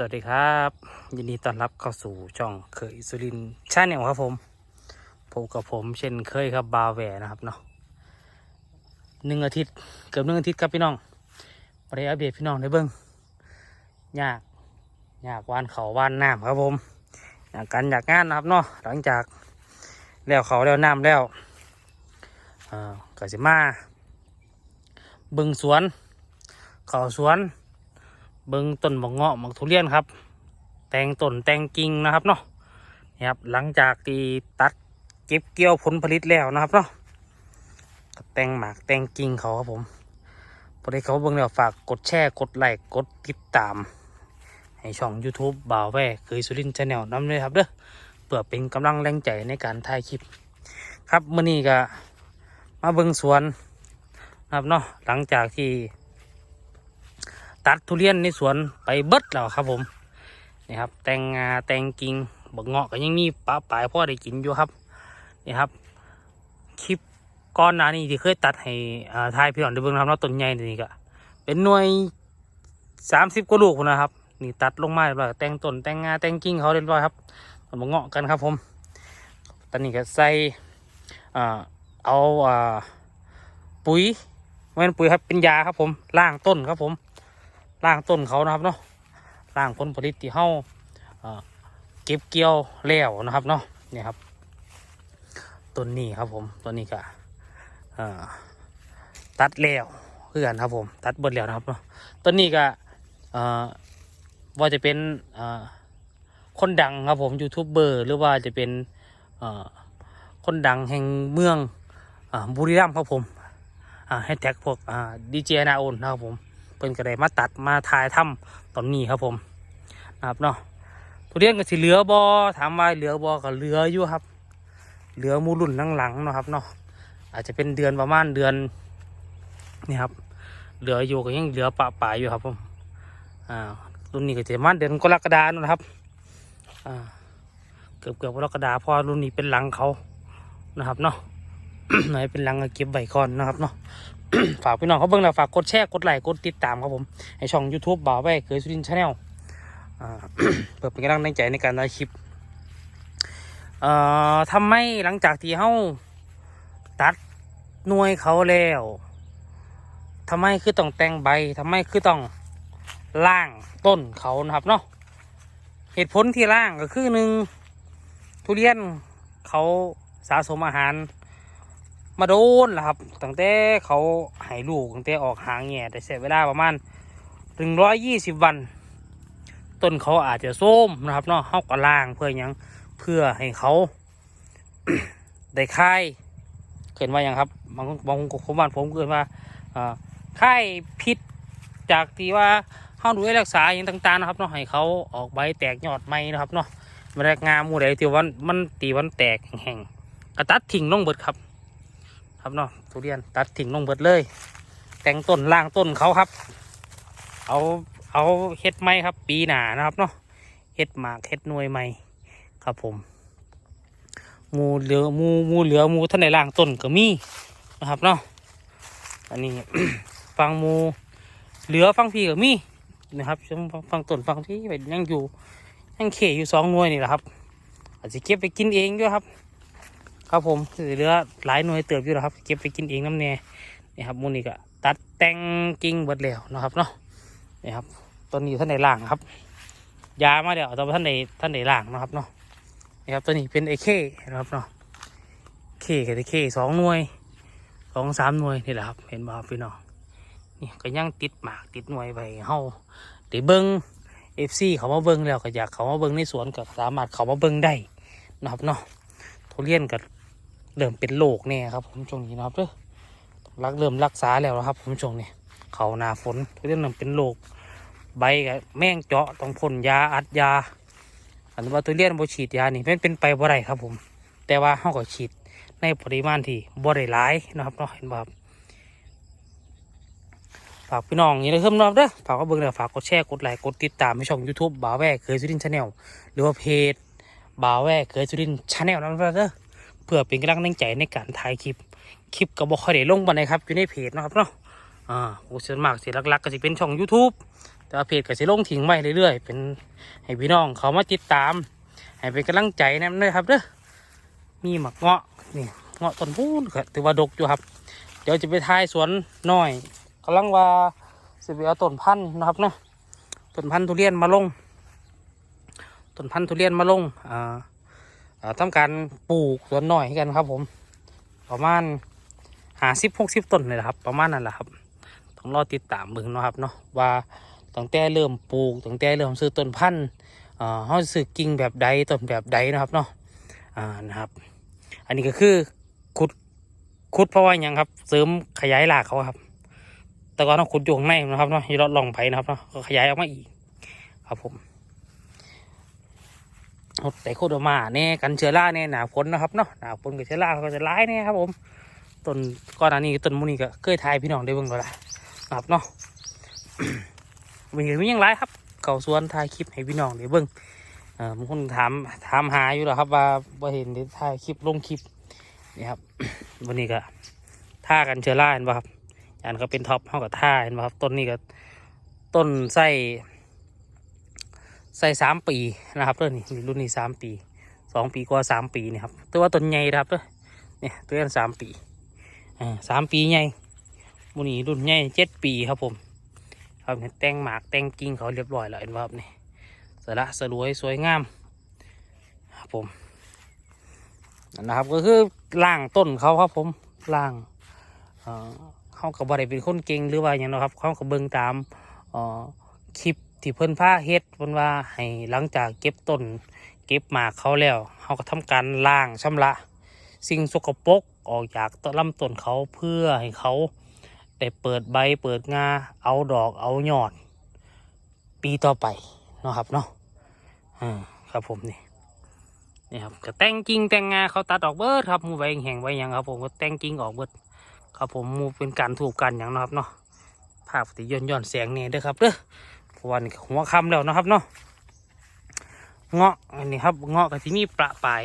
สวัสดีครับ ยินดีต้อนรับเข้าสู่ช่องเคยสุรินชาแนลครับผมพบกับผมเช่นเคยครับบาแหวนะครับเนาะหนึ่งอาทิตย์เกือบหนึ่งอาทิตย์ครับพี่น้องมาได้อัปเดตพี่น้องได้เบิ้งยากยากวานเขาวานน้ำครับผม อยากกันอยากงานนะครับเนาะหลังจากแล้วเขาแล้วน้ำแล้วอ่าก็สิมาเบึงสวน เขาสวน เบิ้งต้นบกเงาะหมกทุเรียนครับ แตงต้นแตงกิ่งนะครับเนาะนี่ครับหลังจากที่ตัดเก็บเกี่ยวผลผลิตแล้วนะครับเนาะแตงหมากแตงกิ่งเขาครับผมพอได้เขาเบิ้งแล้วฝากกดแชร์กดไลค์กดติดตาม ให้ช่อง YouTube บ่าวแว่เคยสุรินชาแนลน้ำเลยครับเด้อเพื่อเป็นกำลังแรงใจในการถ่ายคลิป ครับมื่อนี้ก็มาเบิ้งสวนนะครับเนาะหลังจากที่ ตัดทุเรียนในสวนไปเบิดแล้วครับผมนี่ครับ แตงงาแตงกิ่งบักเงาะก็ยังมีปลาปลายพ่อได้กินอยู่ครับนี่ครับคลิปก้อนหนานี้ที่เคยตัดให้ทายพี่อ่อนได้เบิ่งนะครับว่าต้นใหญ่นี่ก็เป็นหน่วยสามสิบกว่าลูกนะครับ นี่ตัดลงมาเรียบร้อยแตงต้นแตงงาแตงกิ่งเขาเรียบร้อยครับเอามาเงาะกันครับผมตอนนี้ก็ใส่เอาอ่าปุ๋ยไม่เป็นปุ๋ยครับเป็นยาครับผมล่างต้นครับผม ล่างต้นเขานะครับเนาะล่างผลผลิตที่เฮาเก็บเกี่ยวแล้วนะครับเนาะเนี่ยครับต้นนี้ครับผมต้นนี้ก็ตัดแล้วเพื่อนครับผมตัดเบิดแล้วนะครับเนาะต้นนี้ก็ว่าจะเป็นคนดังครับผมยูทูบเบอร์หรือว่าจะเป็นคนดังแห่งเมืองอบุรีรัมย์ครับผมให้แท็กพวกดีเจนาโอนนะครับผม เพิ่นก็ได้มาตัดมาถ่ายทำตอนนี้ครับผมนะครับเนาะทุเรียนก็สิเหลือบอถามว่าเหลือบอก็เหลืออยู่ครับ เหลือมูรุ่นหลังๆเนาะครับเนาะอาจจะเป็นเดือนประมาณเดือนนี่ครับ เหลืออยู่ก็ยังเหลือปะป่ายอยู่ครับผมอ่ารุ่นนี้ก็จะมาเดือนกรกฎาคมนะครับอ่าเกือบเกือบกรกฎาคมเพอรุ่นนี้เป็นหลังเขานะครับเนาะไหนเป็นหลังก็เก็บใบก่อนนะครับเนาะ ฝากพี่น้องเขาเบิ่งแล้วฝากกดแชร์กดไลค์กดติดตามครับผมให้ช่อง YouTube บ่าวแวกเคยสุรินชาแนลเพื่อเป็นกำลังใจในการถ่ายคลิปเอ่อทำไมหลังจากที่เฮาตัดหน่วยเขาแล้วทำไมคือต้องแต่งใบทำไมคือต้องล่างต้นเขานะครับเนาะเหตุผลที่ล่างก็คือหนึ่งทุเรียนเขาสะสมอาหาร มาโดนแล้วครับ ตั้งแต่เขาให้ลูกตั้งแต่ออกหางแง่แต่เสียเวลาประมาณหนึ่งร้อยยี่สิบวัน ต้นเขาอาจจะส้มนะครับเนาะเขาก็ล่างเพื่อยังเพื่อให้เขาได้ค่ายเกินว่าหยังครับบางบางคนบ้านผมเกินว่าค่ายพิษจากที่ว่าเขาดูแลรักษาอย่างต่างๆนะครับเนาะให้เขาออกใบแตกยอดไม้นะครับเนาะมันแรกงามมูใดที่วันมันตีวันแตกแห้งกระตัดทิ้งลงเบิดครับ ครับเนาะทุเรียนตัดทิ้งลงเบิดเลย แต่งต้นล่างต้นเขาครับ เอาเอาเฮ็ดไม้ครับ ปีหนานะครับเนาะเฮ็ดหมากเฮ็ดนวยไม้ครับผมมูเหลือมูมูเหลือมูท่านในล่างต้นก็มีนะครับเนาะอันนี้ฟังมูเหลือฟังพี่ก็มีนะครับช่วงฟังต้นฟังพี่ไปยังอยู่ยังเขยอยู่สองหน่วยนี่แหละครับ อาจจะเก็บไปกินเองด้วยครับ ครับผมเหลือหลายหน่วยเติบอยู่แล้วครับ เก็บไปกินเองน้ำแน่นี่ครับมูนี่ก็ตัดแต่งกิ่งเบิดแล้วนะครับเนาะนี่ครับต้นนี้อยู่ท่านในล่างครับ ยามาเดี๋ยวต่ว่าท่านในท่านในล่างนะครับเนาะนี่ครับตัวนี้เป็นไอเคนะครับเนาะเคกับไอเคสองหน่วยสองสามหน่วยนี่แหละครับ เห็นบ่ครับพี่น้องนี่ก็ยังติดหมากติดหน่วยไปเฮาเดี๋ยวเบิ้งเอฟซีเขามาเบิ้งแล้วก็อยากเขามาเบิ้งในสวนก็สามารถเขามาเบิ้งได้นะครับเนาะทุเรียนกับ เริ่มเป็นโรคเนี่ยครับ ผมช่วงนี้นะครับเด้อรักเริ่มรักษาแล้วครับ ผมช่วงนี้เขาหนาฝนเริ่มเป็นโรคใบกับแม่งเจาะต้องพ่นยาอัดยา อันว่าทุเรียนบ่ฉีดยานี่เป็นเป็นไปบ่ได้ครับ ผม แต่ว่าเขาก็ฉีดในปริมาณที่บ่ได้หลายนะครับเนาะเห็นบ่ครับฝากพี่น้องอย่าเลยเพิ่มนะครับเด้อฝากก็เบิ่งแล้วฝากกดแชร์กดไลค์กดติดตามในช่อง YouTube บ่าวแวกเคยสุรินชาแนลหรือว่าเพจบ่าวแวกเคยสุรินชาแนลนะครับเด้อ เพื่อเป็นกำลังใจในการถ่ายคลิป คลิปก็บอกค่อยได้ลงบันไดครับอยู่ในเพจนะครับเนาะอ่าโอ้ส่วนมากสิหลักๆก็จะเป็นช่อง YouTube แต่เพจก็สิลงทิ้งไว้เรื่อยๆ เป็นให้พี่น้องเขามาติดตาม ให้เป็นกำลังใจนะด้วยครับเด้อมีหมักเงาะนี่เงาะต้นพูนก็ถือว่าดกอยู่ครับ เดี๋ยวจะไปทายสวนน้อยกำลังว่าสิไปเอาต้นพันธุ์นะครับเนาะต้นพันธุ์ทุเรียนมาลงต้นพันธุ์ทุเรียนมาลงอ่า อ่าการปลูกสวนหน้อยให้กันครับ ผม ประมาณหาสิบหกสิบต้นเลยครับ ประมาณนั้นแหละครับต้องรอติดตามมึงเนาะครับเนาะว่าตั้งแต่เริ่มปลูกตั้งแต่เริ่มซื้อต้นพันธุ์เขาซื้อกิ่งแบบใดต้นแบบใดนะครับเนาะอ่านะครับ อันนี้ก็คือขุดขุดเพราะว่าหยังครับเสริมขยายรากเขาครับ แต่ก่อนต้องขุดอยู่ข้างในนะครับเนาะยี่รอดลองไปนะครับเนาะก็ขยายออกมาอีกครับผม เอาแต่โคตรมาเนี่ยกันเชื้อราเนี่ยหนาฝนนะครับเนาะหนาฝนกับเชื้อราเขาก็จะร้ายเนี่ยครับผมต้นก้อนอันนี้ต้นมูนี่ก็เคยทายพี่น้องได้เบิ่งก็ละนะครับเนาะมันก็มียังไรครับเขาสวนถ่ายคลิปให้พี่น้องได้เบิ่งเออบางคนถามถามหาอยู่หรอครับ ว่าว่าเห็นได้ถ่ายคลิปลงคลิปนี่ครับวันนี้ก็ท่ากันเชื้อราเห็นป่ะครับอันก็เป็นท็อปเท่ากับท่าเห็นป่ะครับต้นนี้ก็ต้นไส้ ไส้สามปีนะครับเรื่อนี้รุ่นนี้สามปีสองปีกว่าสามปีนี่ครับตัวว่าต้นใหญ่ครับเด้อเนี่ยตัวนี้สามปีอ่าสามปีใหญ่มูนี้รุ่นใหญ่เจ็ดปีครับผมครับเนี่ยแต่งหมากแต่งกิ่งเขาเรียบร้อยแล้วเห็นป่ะครับนี่สละสลวยสวยงามครับผมนนนะครับก็คือล่างต้นเขาครับผมล่างเขากับบริเป็นคนเก่งหรือว่าอย่างนะครับเขากับเบิ่งตามอ่อคลิป ที่เพิ่นผ้าเฮ็ดเพิ่นว่าให้หลังจากเก็บต้น เก็บหมากเขาแล้วเขาก็ทำการล้างชำระ สิ่งสกปรกออกจากต้นลำต้นเขาเพื่อให้เขาได้เปิดใบเปิดงาเอาดอกเอายอด ปีต่อไปเนาะครับเนาะอ่าครับผมนี่นี่ครับก็แต่งกิ่งแต่งงาเขาตัดออกเบิดครับมูใบแห้งใบยังครับ ผมก็แต่งกิ่งออกเบิดครับผมมูเป็นการถูกกันอย่างเนาะครับเนาะภาพติย้อนย้อนแสงเนี่เด้อครับเด้อ เพราะว่านี่หัวค่ำแล้วนะครับเนาะเงาะอันนี้ครับเงาะก็ที่มีประปลาย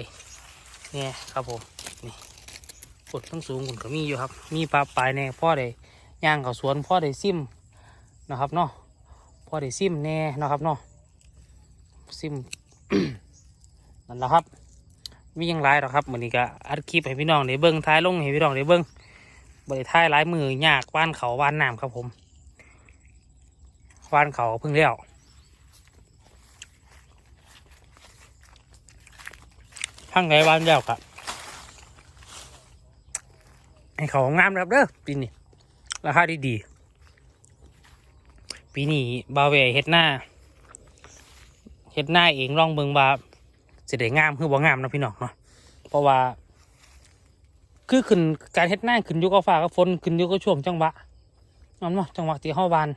เนี่ยครับผมนี่กดทั้งสูงกดก็มีอยู่ครับ มีปลาปลายเนี่ยพ่อได้ย่างเขาสวนพ่อได้ซิมนะครับเนาะพ่อได้ซิมแน่นะครับเนาะซิมนั่นแหละครับมียังไรหรอกครับวันนี้ก็อัดคลิปให้พี่น้องได้เบิ้งท้ายลงให้พี่น้องได้เบิ้งบริท้ายหลายมือยากว่านเขาว่านน้ำครับผม วานเขาเพิ่งเลี้ยวทั้งไงวานเลี้ยวครับให้เขางามนะครับเด้อปีนี้ราคาดีดีปีนี้บาเวเฮ็ดหน้าเฮ็ดหน้าเองลองเบิงว่าสิได้งามคือบ่งามนะพี่น้องเนาะเพราะว่า คือขึ้นการเฮ็ดหน้าขึ้นอยู่กับฟ้ากับฝนขึ้นอยู่กับช่วงจังหวะนั่นเนาะจังหวะที่เฮาวาน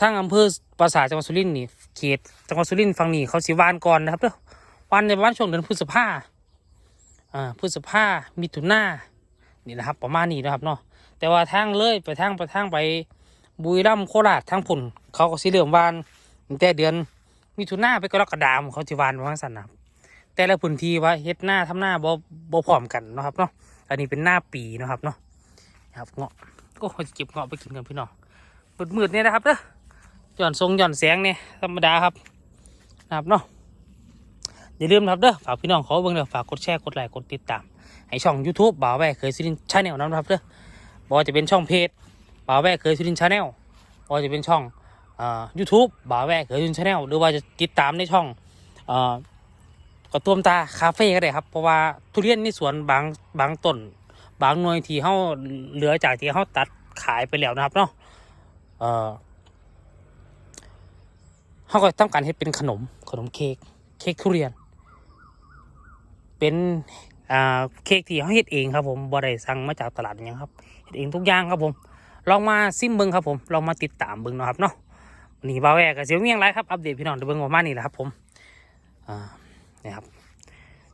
ทางอำเภอปราสาทจังหวัดสุรินทร์นี่เขตจังหวัดสุรินทร์ฝั่งนี้เขาสิวานก่อนนะครับเด้อวานในประมาณช่วงเดือนพฤษภาอ่าพฤษภามิถุนานี่นะครับ ประมาณนี้นะครับเนาะแต่ว่าทางเลยไปทางไปทางไปบุรีรัมย์โคราชทางผุนเขาก็สิเริ่มวานตั้งแต่เดือนมิถุนาไปกรกฎาคมเขาสิวานประมาณสันนะครับแต่ละพื้นที่ว่าเฮ็ดหน้าทำหน้าบ่บ่พร้อมกันนะครับเนาะอันนี้เป็นหน้าปีนะครับเนาะครับเงาะก็เขาจะเก็บเงาะไปกินกันพี่น้องมืดๆเนี่ยนะครับเด้อ ย่อนทรงหย่อนแสงเนี่ยธรรมดาครับนะครับเนาะอย่าลืมนะครับเด้อฝากพี่น้องขอเบิ่งเด้อฝากกดแชร์กดไลค์กดติดตาม ให้ช่อง YouTube บ่าวแวกเคยซิลินชาแนลนะครับเด้อบอกว่าจะเป็นช่องเพจบ่าวแวกเคยซิลินชาแนลบอกว่าจะเป็นช่องอ่า YouTube บ่าวแวกเคยซิลินชาแนลหรือว่าจะติดตามในช่องอ่ากระตุ้มตาคาเฟ่ก็ได้ครับเพราะว่าทุเรียนในสวนบางบางต้นบางหน่วยที่เขาเหลือจากที่เขาตัดขายไปแล้วนะครับเนาะเอ่อ เขาก็ต้องการให้เป็นขนมขนมเค้กเค้กทุเรียน เป็นอ่าเค้กที่เขาเฮ็ดเองครับผมบ่ได้สั่งมาจากตลาดอหยังครับเฮ็ดเองทุกอย่างครับผม ลองมาซิมเบิ้งครับผมลองมาติดตามเบิ้งนะครับเนาะวันนี้บ่าวแวกกับเสียวเมียงไรครับอัปเดตพี่น้องเบิ้งประมาณนี้แหละครับผมอ่านี่ครับ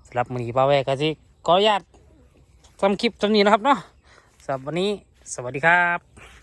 สำหรับวันนี้บ่าวแวกกับสิขออนุญาตทำคลิปตรงนี้นะครับเนาะสำหรับวันนี้สวัสดีครับ